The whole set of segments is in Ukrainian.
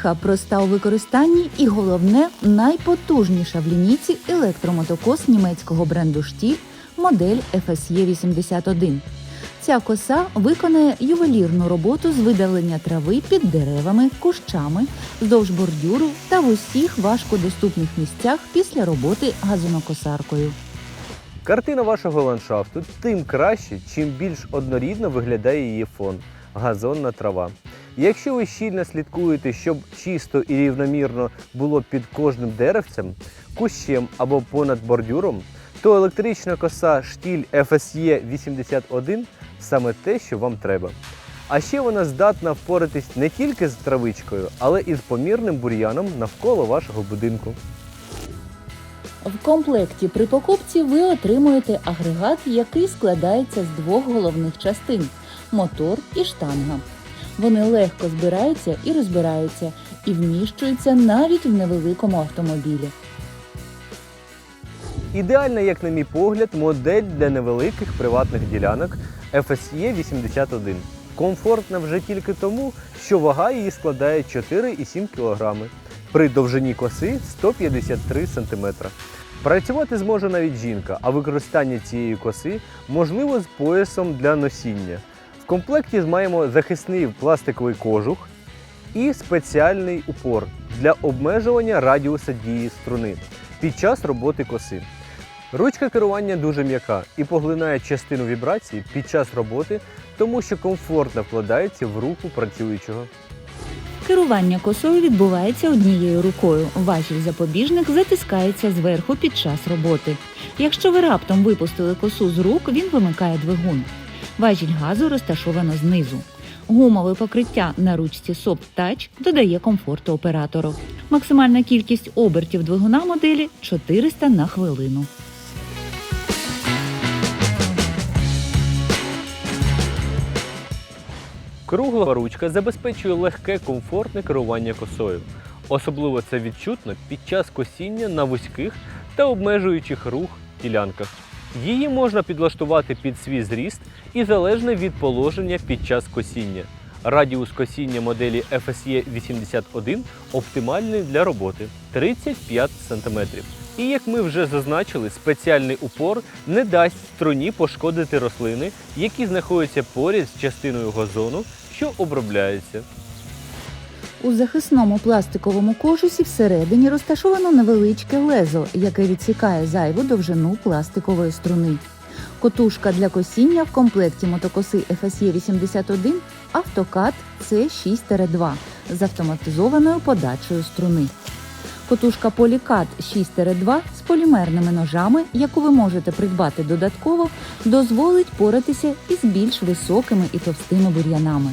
Тиха, проста у використанні і головне найпотужніша в лінійці електромотокос німецького бренду Штіль модель FSE 81. Ця коса виконає ювелірну роботу з видалення трави під деревами, кущами, вздовж бордюру та в усіх важкодоступних місцях після роботи газонокосаркою. Картина вашого ландшафту тим краще, чим більш однорідно виглядає її фон газонна трава. Якщо ви щільно слідкуєте, щоб чисто і рівномірно було під кожним деревцем, кущем або понад бордюром, то електрична коса штіль FSE 81 саме те, що вам треба. А ще вона здатна впоратись не тільки з травичкою, але і з помірним бур'яном навколо вашого будинку. В комплекті при покупці ви отримуєте агрегат, який складається з двох головних частин мотор і штанга. Вони легко збираються і розбираються, і вміщуються навіть в невеликому автомобілі. Ідеальна, як на мій погляд, модель для невеликих приватних ділянок FSE 81. Комфортна вже тільки тому, що вага її складає 4,7 кг при довжині коси 153 см. Працювати зможе навіть жінка, а використання цієї коси можливо з поясом для носіння. Комплекті маємо захисний пластиковий кожух і спеціальний упор для обмежування радіуса дії струни під час роботи коси. Ручка керування дуже м'яка і поглинає частину вібрацій під час роботи, тому що комфортно вкладається в руку працюючого. Керування косою відбувається однією рукою. Важіль запобіжник затискається зверху під час роботи. Якщо ви раптом випустили косу з рук, він вимикає двигун. Важіль газу розташовано знизу. Гумове покриття на ручці Soft Touch додає комфорту оператору. Максимальна кількість обертів двигуна моделі 400 на хвилину. Кругла ручка забезпечує легке комфортне керування косою. Особливо це відчутно під час косіння на вузьких та обмежуючих рух ділянках. Її можна підлаштувати під свій зріст і залежно від положення під час косіння. Радіус косіння моделі FSE 81 оптимальний для роботи 35 см. І як ми вже зазначили, спеціальний упор не дасть струні пошкодити рослини, які знаходяться поряд з частиною газону, що обробляється. У захисному пластиковому кожусі всередині розташовано невеличке лезо, яке відсікає зайву довжину пластикової струни. Котушка для косіння в комплекті мотокоси FSE 81 автокат C6-2 з автоматизованою подачею струни. Котушка Polycat 6-2 з полімерними ножами, яку ви можете придбати додатково, дозволить поратися із більш високими і товстими бур'янами.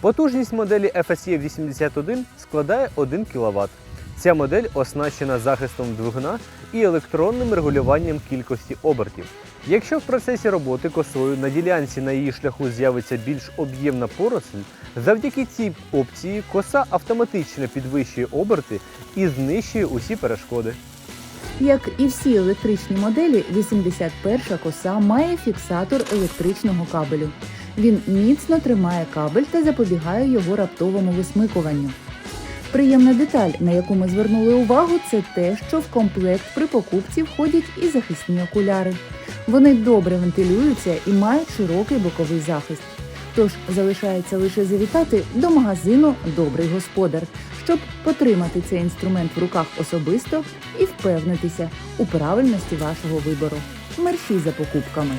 Потужність моделі FSE 81 складає 1 кВт. Ця модель оснащена захистом двигуна і електронним регулюванням кількості обертів. Якщо в процесі роботи косою на ділянці на її шляху з'явиться більш об'ємна поросль, завдяки цій опції коса автоматично підвищує оберти і знищує усі перешкоди. Як і всі електричні моделі, 81 коса має фіксатор електричного кабелю. Він міцно тримає кабель та запобігає його раптовому висмикуванню. Приємна деталь, на яку ми звернули увагу, це те, що в комплект при покупці входять і захисні окуляри. Вони добре вентилюються і мають широкий боковий захист. Тож залишається лише завітати до магазину Добрий господар, щоб потримати цей інструмент в руках особисто і впевнитися у правильності вашого вибору. Мерші за покупками.